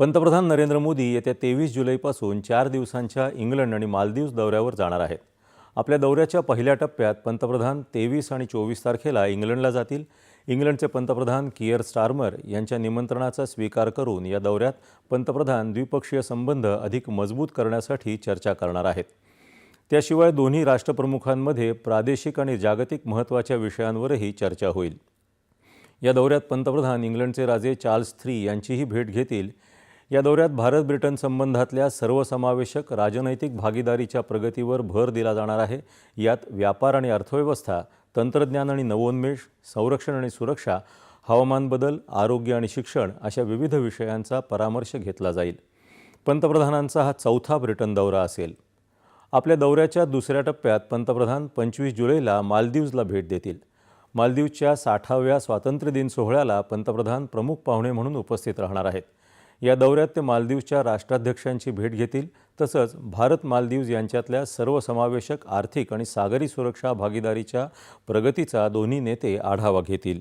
पंतप्रधान नरेंद्र मोदी येत्या तेवीस जुलैपासून चार दिवसांच्या इंग्लंड आणि मालदीव्स दौऱ्यावर जाणार आहेत. आपल्या दौऱ्याच्या पहिल्या टप्प्यात पंतप्रधान तेवीस आणि चोवीस तारखेला इंग्लंडला जातील. इंग्लंडचे पंतप्रधान किअर स्टार्मर यांच्या निमंत्रणाचा स्वीकार करून या दौऱ्यात पंतप्रधान द्विपक्षीय संबंध अधिक मजबूत करण्यासाठी चर्चा करणार आहेत. त्याशिवाय दोन्ही राष्ट्रप्रमुखांमध्ये प्रादेशिक आणि जागतिक महत्त्वाच्या विषयांवरही चर्चा होईल. या दौऱ्यात पंतप्रधान इंग्लंडचे राजे चार्ल्स थ्री यांचीही भेट घेतील. या दौऱ्यात भारत ब्रिटन संबंधातल्या सर्वसमावेशक राजनैतिक भागीदारीच्या प्रगतीवर भर दिला जाणार आहे. यात व्यापार आणि अर्थव्यवस्था तंत्रज्ञान आणि नवोन्मेष संरक्षण आणि सुरक्षा हवामान बदल आरोग्य आणि शिक्षण अशा विविध विषयांचा परामर्श घेतला जाईल. पंतप्रधानांचा हा चौथा ब्रिटन दौरा असेल. आपल्या दौऱ्याच्या दुसऱ्या टप्प्यात पंतप्रधान पंचवीस जुलैला मालदीवजला भेट देतील. मालदीवच्या साठाव्या स्वातंत्र्यदिन सोहळ्याला पंतप्रधान प्रमुख पाहुणे म्हणून उपस्थित राहणार आहेत. या दौऱ्यात ते मालदीवच्या राष्ट्राध्यक्षांची भेट घेतील तसंच भारत मालदीव्ज यांच्यातल्या सर्वसमावेशक आर्थिक आणि सागरी सुरक्षा भागीदारीच्या प्रगतीचा दोन्ही नेते आढावा घेतील.